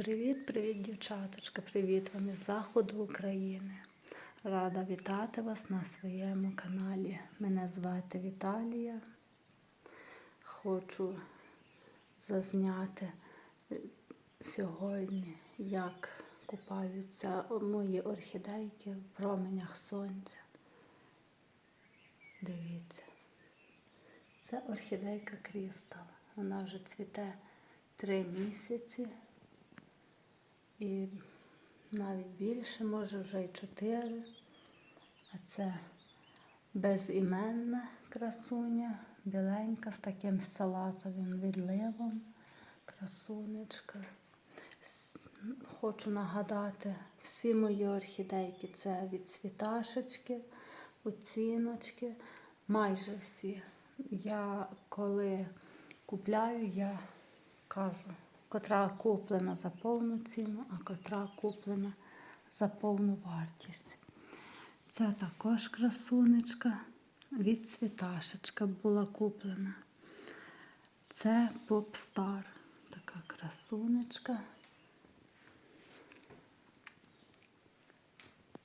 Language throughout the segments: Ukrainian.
Привіт-привіт, дівчаточка! Привіт вам із заходу України. Рада вітати вас на своєму каналі. Мене звати Віталія. Хочу зазняти е, сьогодні, як купаються мої орхідейки в променях сонця. Дивіться. Це орхідейка Крістал. Вона вже цвіте три місяці. І навіть більше, може вже й чотири. А це безіменна красуня, біленька з таким салатовим відливом. Красунечка. Хочу нагадати, всі мої орхідейки це від цвіташечки, оціночки, майже всі. Я коли купляю, я кажу, котра куплена за повну ціну, а котра куплена за повну вартість. Це також красунечка від цвіташечка була куплена. Це Попстар. Така красунечка.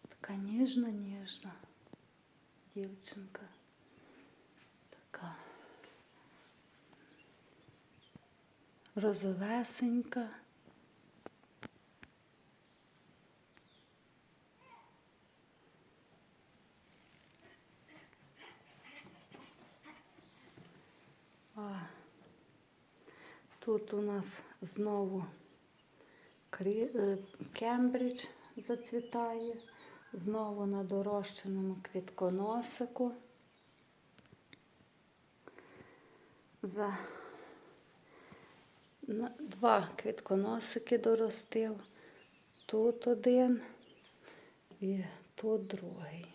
Така ніжна, ніжна дівчинка. Така. Розовесенька. А тут у нас знову е, Кембридж зацвітає, знову на дорощеному квітконосику. За Два квітконосики доростив. Тут один і тут другий.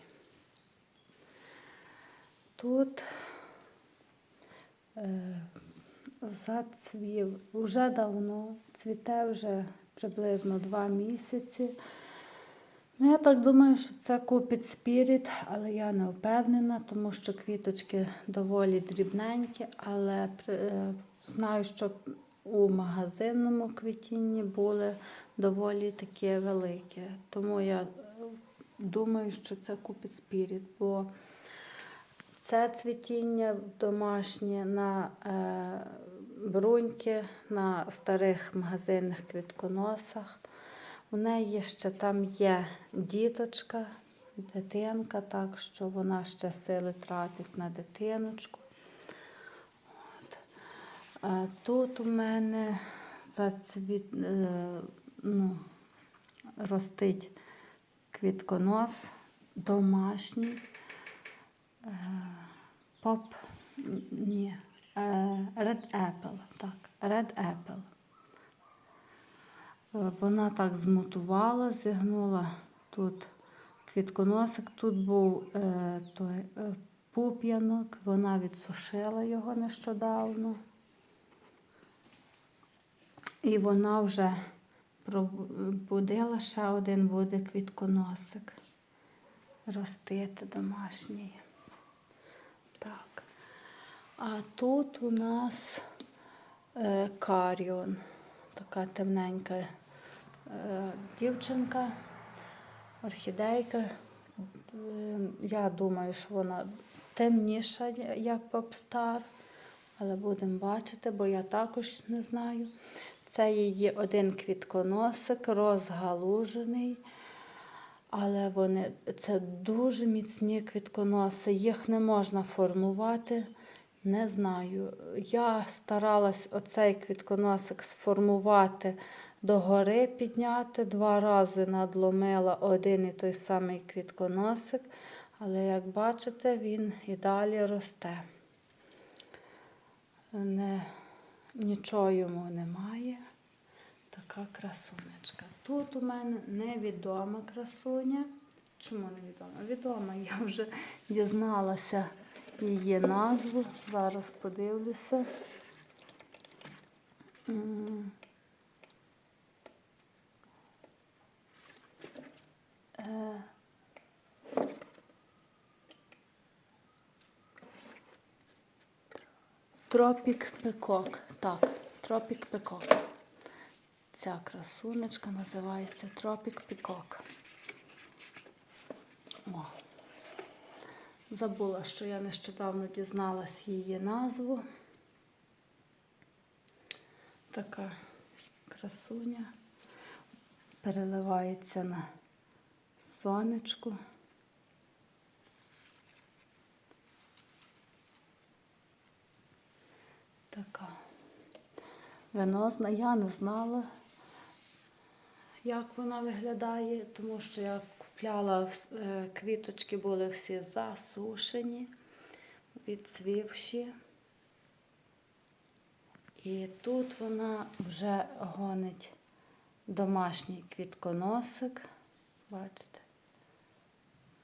Тут е, зацвів вже давно, цвіте вже приблизно два місяці. Ну, я так думаю, що це купить спіріт, але я не впевнена, тому що квіточки доволі дрібненькі, але е, знаю, що у магазинному квітінні були доволі такі великі. Тому я е, думаю, що це купить спіріт, бо це цвітіння домашнє на е, бруньки, на старих магазинних квітконосах. У неї ще там є діточка, дитинка, так що вона ще сили тратить на дитиночку. Тут у мене зацвіт, е, ну, ростить квітконос домашній. Е, Поп, ні, е, Red Apple, так, Red Apple. Вона так змутувала, зігнула тут квітконосик, тут був той пуп'янок, вона відсушила його нещодавно. І вона вже пробудила ще один буде квітконосик ростити домашній. Так. А тут у нас е, каріон, така темненька е, дівчинка, орхідейка. Е, я думаю, що вона темніша, як попстар, але будемо бачити, бо я також не знаю. Це її один квітконосик, розгалужений. Але вони це дуже міцні квітконоси, їх не можна формувати. Не знаю. Я старалась оцей квітконосик сформувати догори підняти. Два рази надломила один і той самий квітконосик, але, як бачите, він і далі росте. Не, нічого йому немає. Така красунечка. Тут у мене невідома красуня. Чому невідома? Відома, я вже дізналася її назву. Зараз подивлюся. Е. Тропік пекок. Так, тропік пекок. Ця красунечка називається Тропік Пікок. Забула, що я нещодавно дізналась її назву. Така красуня переливається на сонечку. Така венозна. Я не знала, як вона виглядає, тому що я купляла е, квіточки, були всі засушені, відцвівші. І тут вона вже гонить домашній квітконосик. Бачите,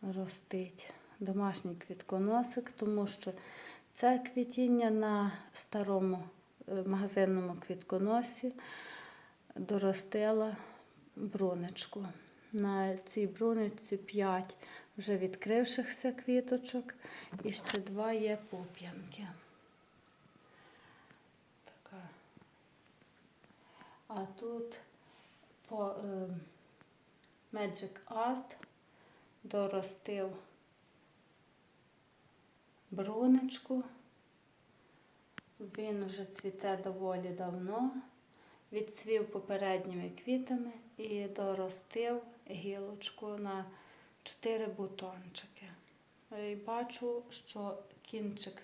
ростить домашній квітконосик, тому що це квітіння на старому е, магазинному квітконосі доростила брунечку. На цій брунечці 5 вже відкрившихся квіточок і ще два є пуп'янки. А тут по е, Magic Art доростив брунечку. Він вже цвіте доволі давно, відцвів попередніми квітами і доростив гілочку на 4 бутончики. І бачу, що кінчик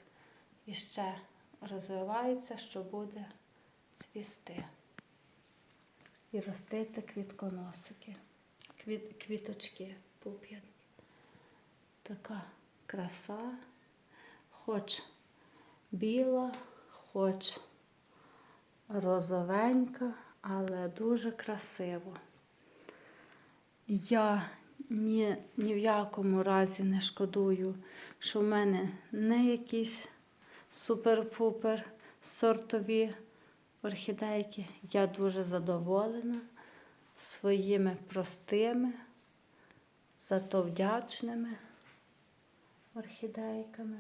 іще розвивається, що буде цвісти. І ростити квітконосики, квіт, квіточки пуп'янки. Така краса, хоч біла, хоч розовенька, але дуже красиво. Я ні, ні в якому разі не шкодую, що в мене не якісь супер-пупер сортові орхідейки. Я дуже задоволена своїми простими, зато вдячними орхідейками.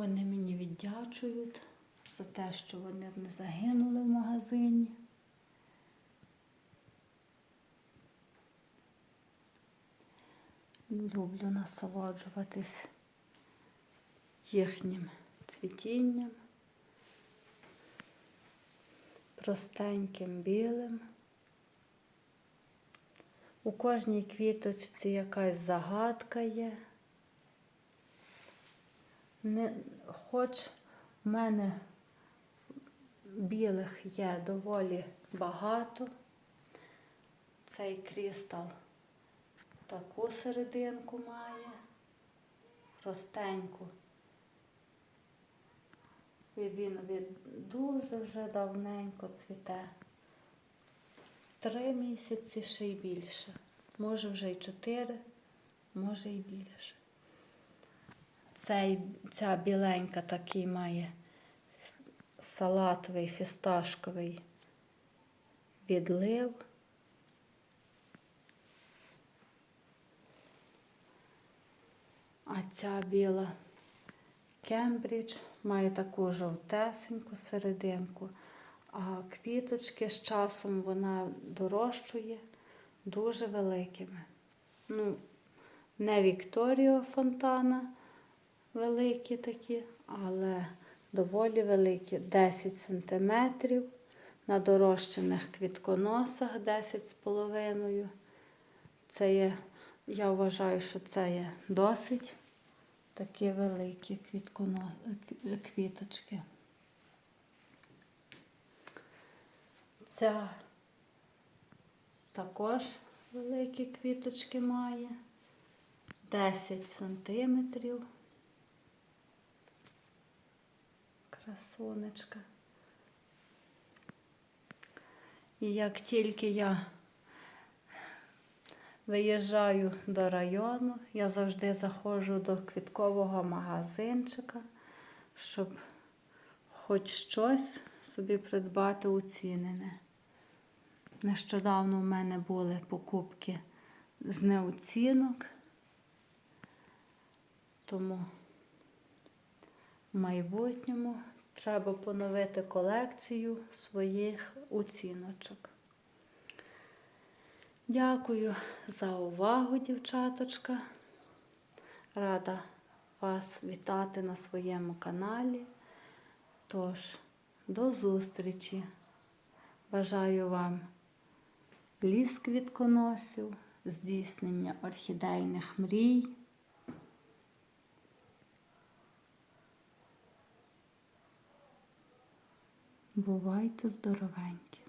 Вони мені віддячують за те, що вони не загинули в магазині. Люблю насолоджуватись їхнім цвітінням, простеньким білим. У кожній квіточці якась загадка є. Не, хоч в мене білих є доволі багато, цей крістал таку серединку має, простеньку. І він від дуже вже давненько цвіте. Три місяці ще й більше. Може вже й чотири, може й більше. Цей, ця біленька такий має салатовий фісташковий відлив. А ця біла Кембридж має таку жовтесеньку серединку, а квіточки з часом вона дорощує дуже великими. Ну, не Вікторіо Фонтана великі такі, але доволі великі 10 см. На дорощених квітконосах 10 з половиною. Це є, я вважаю, що це є досить такі великі квітконо... квіточки. Ця також великі квіточки має 10 сантиметрів. Красунечка. І як тільки я виїжджаю до району, я завжди заходжу до квіткового магазинчика, щоб хоч щось собі придбати уцінене. Нещодавно в мене були покупки з неоцінок, тому в майбутньому Треба поновити колекцію своїх оціночок. Дякую за увагу, дівчаточка. Рада вас вітати на своєму каналі. Тож, до зустрічі! Бажаю вам ліс квітконосів, здійснення орхідейних мрій. Бувайте здоровенькі!